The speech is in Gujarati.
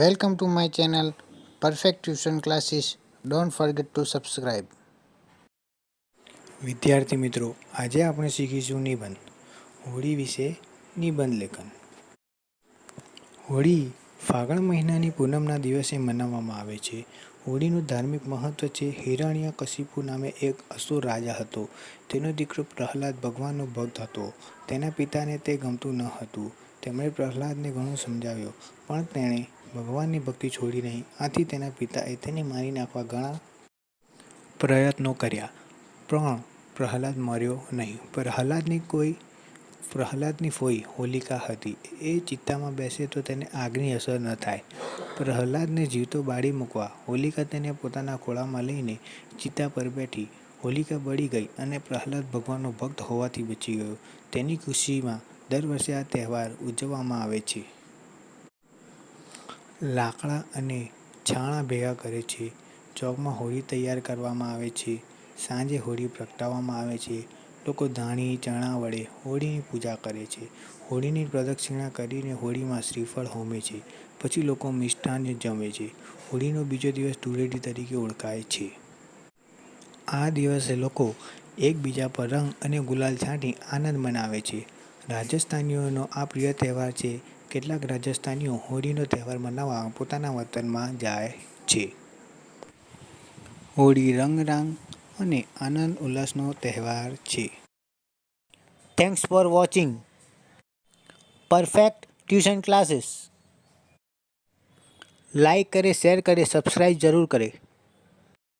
Welcome to my channel, Perfect Tuition Classes. Don't forget to subscribe. વિદ્યાર્થી મિત્રો, આજે આપણે શીખીશું નિબંધ. હોળી વિશે નિબંધ લેખન. હોળી ફાગણ મહિનાની પૂનમના દિવસે મનાવવામાં આવે છે. હોળીનું ધાર્મિક મહત્વ છે. હિરણ્ય કશિપુ નામે એક અસુર રાજા હતો. તેનો દીકરો પ્રહલાદ ભગવાનનો ભક્ત હતો. તેના પિતાને તે ગમતું ન હતું. તેમણે પ્રહલાદને ઘણું સમજાવ્યો, પણ તેણે ભગવાનની ભક્તિ છોડી નહીં. આથી તેના પિતાએ તેને મારી નાખવા ઘણા પ્રયત્નો કર્યા. પણ પ્રહલાદ મર્યો નહીં. પ્રહલાદની કોઈ, પ્રહલાદની ફોઈ હોલિકા હતી. એ ચિત્તામાં બેસે તો તેને આગની અસર ન થાય. પ્રહલાદને જીવતો બાળી મૂકવા, હોલિકા તેને પોતાના ખોળામાં લઈને ચિત્તા પર બેઠી. હોલિકા બળી ગઈ અને પ્રહલાદ ભગવાનનો ભક્ત હોવાથી બચી ગયો. તેની ખુશીમાં દર વર્ષે આ તહેવાર ઉજવવામાં આવે છે. લાકડા અને છાણા ભેગા કરે છે. ચોકમાં હોળી તૈયાર કરવામાં આવે છે. સાંજે હોળી પ્રગટાવવામાં આવે છે. લોકો ધાણી, ચણા વડે હોળીની પૂજા કરે છે. હોળીની પ્રદક્ષિણા કરીને હોળીમાં શ્રીફળ હોમે છે. પછી લોકો મિષ્ટાન જમે છે. હોળીનો બીજો દિવસ ધૂળેટી તરીકે ઓળખાય છે. આ દિવસે લોકો એકબીજા પર રંગ અને ગુલાલ છાંટી આનંદ મનાવે છે. રાજસ્થાનીઓનો આ પ્રિય તહેવાર છે કેટલાક રાજસ્થાનીઓ હોળીનો તહેવાર મનાવવા પોતાના વતનમાં જાય છે. હોળી રંગ રાંગ અને આનંદ ઉલ્લાસનો તહેવાર છે. Thanks for watching perfect tuition classes like કરે શેર કરે સબસ્ક્રાઈબ જરૂર કરે.